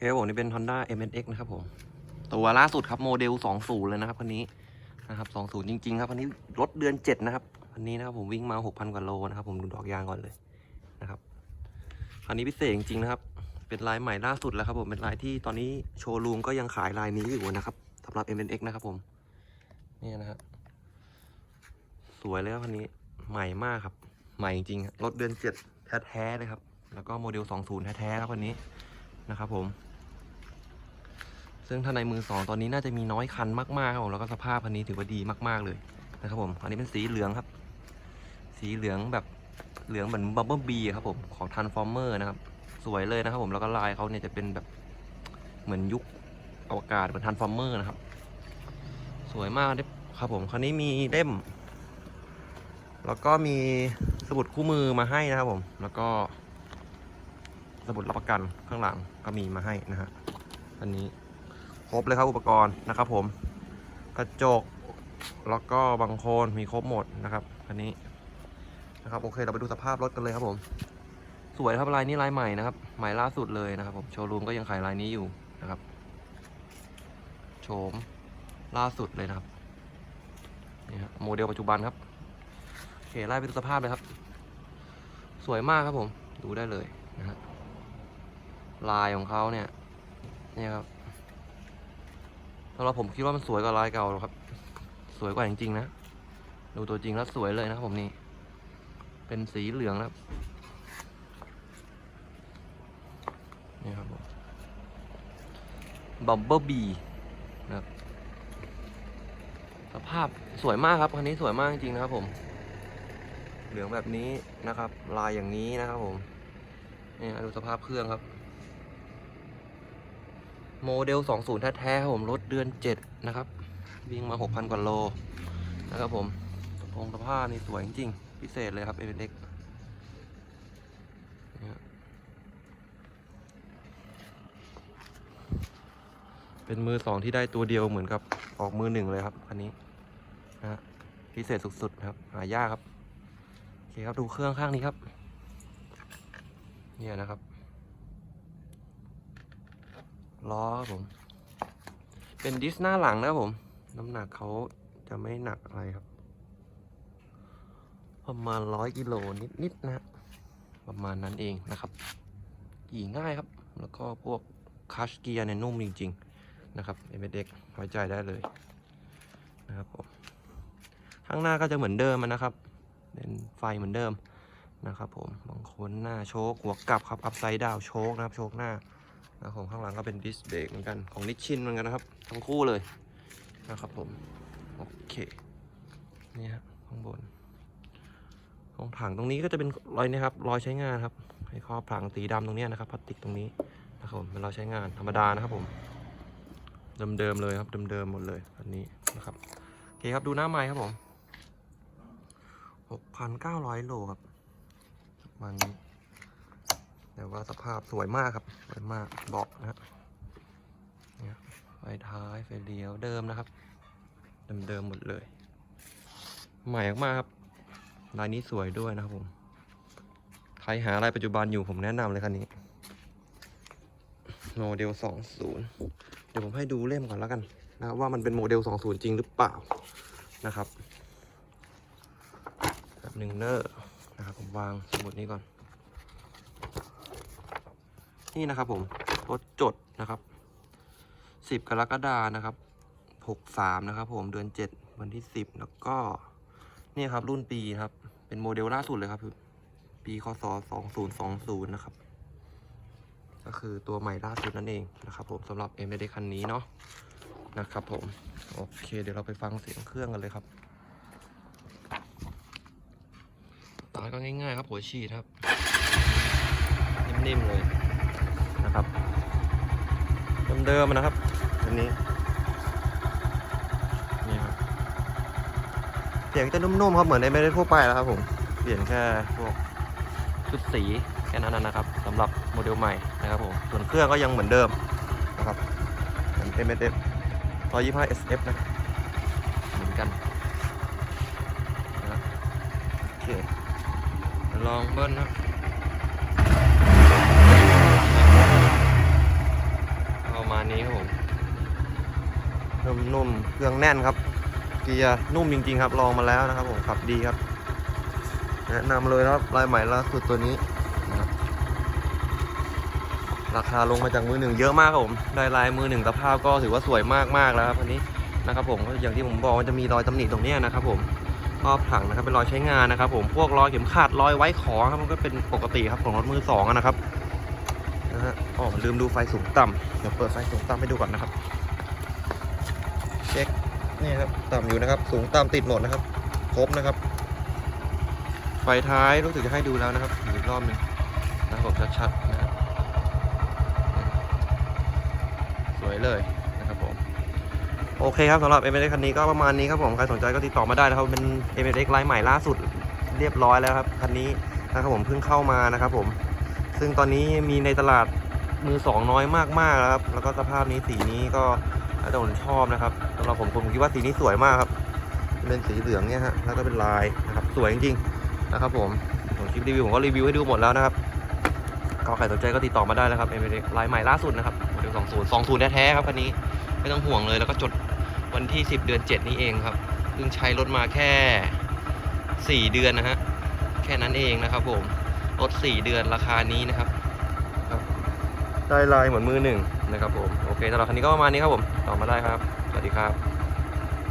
เคครับผมนี่เป็น Honda MNX นะครับผม ตัวล่าสุดครับโมเดล 20 เลยนะครับคันนี้นะครับ 20 จริง ๆ ครับคันนี้รถเดือน 7 นะครับคันนี้นะครับผมวิ่งมา 6,000 กว่าโลนะครับผมดูดอกยางก่อนเลยนะครับคันนี้พิเศษจริงๆนะครับ เป็นลายใหม่ล่าสุดแล้วครับผมเป็นลายที่ตอนนี้โชว์รูมก็ยังขายลายนี้อยู่นะครับสำหรับ MNX นะครับผมนี่นะครับสวยเลยครับคันนี้ใหม่มากครับ ใหม่จริงๆครับรถเดือน 7 แท้ๆเลยครับแล้วก็โมเดล 20 แท้ๆครับคันนี้นะครับผม ซึ่งถ้าในมือสองตอนนี้น่าจะมีน้อยคันมากๆครับผมแล้วก็สภาพคันนี้ถือว่าดีมากๆเลยนะครับผม อันนี้เป็นสีเหลืองครับ สีเหลืองแบบเหลืองเหมือนบับเบิ้ลบีครับผมของทันฟอร์เมอร์นะครับ สวยเลยนะครับผมแล้วก็ลายเขาเนี่ยจะเป็นแบบเหมือนยุคอวกาศเหมือนทันฟอร์เมอร์นะครับ สวยมากครับผมคันนี้มีเล่ม แล้วก็มีสมุดคู่มือมาให้นะครับผม แล้วก็สมุดรับประกันข้างหลังก็มีมาให้นะฮะอันนี้ ครบเลยครับอุปกรณ์นะครับ ผมกระจกแล้วก็บังโคลนมีครบหมดนะครับอันนี้นะครับโอเคเราไปดูสภาพรถกันเลยครับผม สวยครับลายนี้ลายใหม่นะครับใหม่ล่าสุดเลยนะครับ ผมโชว์รูมก็ยังขายลายนี้อยู่นะครับโฉมล่าสุดเลยนะครับนี่ครับโมเดลปัจจุบันครับโอเคไล่ไปดูสภาพเลยครับ สวยมากครับผมดูได้เลยนะฮะลายของเขาเนี่ยนี่ครับำหรับผมคิดว่ามันสวยกว่าลายเก่าครับ สวยกว่าจริงๆนะ ดูตัวจริงแล้วสวยเลยนะครับผมนี่ เป็นสีเหลืองนะครับ นี่ครับผมบัมเบิลบีนะครับ สภาพสวยมากครับคันนี้สวยมากจริงๆนะครับผม เหลืองแบบนี้นะครับ ลายอย่างนี้นะครับผม นี่ดูสภาพเครื่องครับ โมเดล 20 แท้ๆครับผมรถเดือน 7 นะครับ วิ่งมา 6,000 กว่าโล นะครับผมสภงสภาพนี่สวยจริงๆ พิเศษเลยครับเอเด็กเป็นมือสองที่ได้ตัวเดียวเหมือนกับออกมือหนึ่งเลยครับคันนี้นะฮะพิเศษสุดๆครับ หายากครับ โอเคครับดูเครื่องข้างนี้ครับ เนี่ยนะครับ ล้อครับผม เป็นดิสหน้าหลังนะครับผม น้ำหนักเขาจะไม่หนักอะไรครับ ประมาณร้อยกิโลนิดๆนะฮะประมาณนั้นเองนะครับขี่ง่ายครับ แล้วก็พวกคัชเกียร์เนี่ยนุ่มจริง ๆ นะครับเอ็มเด็กไว้ใจได้เลยนะครับผมข้างหน้าก็จะเหมือนเดิมนะครับ เป็นไฟเหมือนเดิมนะครับผมบางคนหน้าโชคหัวกลับครับอัพไซด์ดาวโชคนะครับ โชคหน้า นะของข้างหลังก็เป็นดิสเบรกเหมือนกันของนิชชินเหมือนกันนะครับ ทั้งคู่เลยนะครับผม โอเค นี่ฮะข้างบน ของถังตรงนี้ก็จะเป็นรอยนะครับ รอยใช้งานครับให้ครอบถังสีดำตรงนี้นะครับพลาสติกตรงนี้นะครับผมเป็นรอยใช้งานธรรมดานะครับผมเดิมๆเลยครับเดิมๆหมดเลยอันนี้นะครับโอเคครับดูหน้าไม้ครับผม6,900โลครับมันนี้ แต่ว่าสภาพสวยมากครับ สวยมากเบอกนะฮะเนี่ยไฟท้ายไฟเลี้ยวเดิมนะครับ เดิมๆหมดเลย ใหม่มากครับลายนี้สวยด้วยนะครับผมใครหาลายปัจจุบันอยู่ผมแนะนำเลยคันนี้โมเดล 20 เดี๋ยวผมให้ดูเล่มก่อนแล้วกันนะว่ามันเป็นโมเดล 20 จริงหรือเปล่านะครับแบบหนึ่งเนอร์นะครับผมวางสมุดนี้ก่อน นี่นะครับผมรถจดนะครับ10กรกฎานะครับ63นะครับ ผมเดือน7วันที่10แล้วก็นี่ครับรุ่นปีครับ เป็นโมเดลล่าสุดเลยครับปีคศ2020นะครับ ก็คือตัวใหม่ล่าสุดนั่นเองนะครับ ผมสำหรับ m อ d คันนี้เนาะนะครับ ผมโอเค เดี๋ยวเราไปฟังเสียงเครื่องกันเลยครับตาก็ง่ายๆครับหัวฉีดครับนิ่มๆเลย นะครับ เดิมๆนะครับอันนี้นี่ครับเสียงจะนุ่มๆครับเหมือนในไม่ได้ทั่วไปแล้วครับผมเปลี่ยนแค่พวกชุดสีแค่นั้นนะครับสำหรับโมเดลใหม่นะครับผมส่วนเครื่องก็ยังเหมือนเดิมนะครับเหมือน M S F 125 S F นะเหมือนกันนะโอเคลองเบิ้ลนะครับ นี้ครับผมนุ่มๆ เครื่องแน่นครับ เกียร์นุ่มจริง ๆ ครับลองมาแล้วนะครับ ผมขับดีครับ แนะนำเลยครับลายใหม่ล่าสุดตัวนี้ราคาลงมาจากมือหนึ่งเยอะมากครับผมได้ลายมือหนึ่งสภาพก็ถือว่าสวยมากๆแล้วครับอันนี้นะครับผมอย่างที่ผมบอกมันจะมีรอยตำหนิตรงนี้นะครับผมรอบถังนะครับเป็นรอยใช้งานนะครับ ผมพวกรอยเข็มขัดรอยไว้ของครับมันก็เป็นปกติครับของรถมือสองนะครับนะฮะอ๋อลืมดูไฟสูงต่ำเดี๋ยวเปิดไฟสูงต่ำให้ดูก่อนนะครับ เช็คนี่ครับต่ำอยู่นะครับ สูงต่ำติดหมดนะครับ ครบนะครับ ไฟท้ายรู้สึกจะให้ดูแล้วนะครับอีกรอบหนึ่งนะครับผมชัดๆนะครับสวยเลยนะครับผมโอเคครับสำหรับ m อ x คันนี้ก็ประมาณนี้ครับผมใครสนใจก็ติดต่อมาได้นะครับเป็น m อ x ไลน์ใหม่ล่าสุดเรียบร้อยแล้วครับคันนี้นะครับผมเพิ่งเข้ามานะครับผมซึ่งตอนนี้มีในตลาดมือสองน้อยมากๆแล้วครับ แล้วก็สภาพนี้สีนี้ก็ แล้วแต่คนชอบนะครับสำหรับผมผมคิดว่าสีนี้สวยมากครับเป็นสีเหลืองเนี่ยฮะแล้วก็เป็นลายนะครับสวยจริงๆนะครับ ผมผมคลิปรีวิวผมก็รีวิวให้ดูหมดแล้วนะครับก็ใครสนใจก็ติดต่อมาได้นะครับเอ็มลายใหม่ล่าสุดนะครับโมเดล20 20แท้ๆครับคันนี้ไม่ต้องห่วงเลยแล้วก็จดวันที่ 10 เดือน 7 นี้เองครับเพิ่งใช้รถมาแค่ 4 เดือนนะฮะแค่นั้นเองนะครับผมรถ4เดือนราคานี้นะครับ ได้ลายเหมือนมือหนึ่งนะครับผม โอเคสำหรับคันนี้ก็ประมาณนี้ครับผม ต่อมาได้ครับ สวัสดีครับ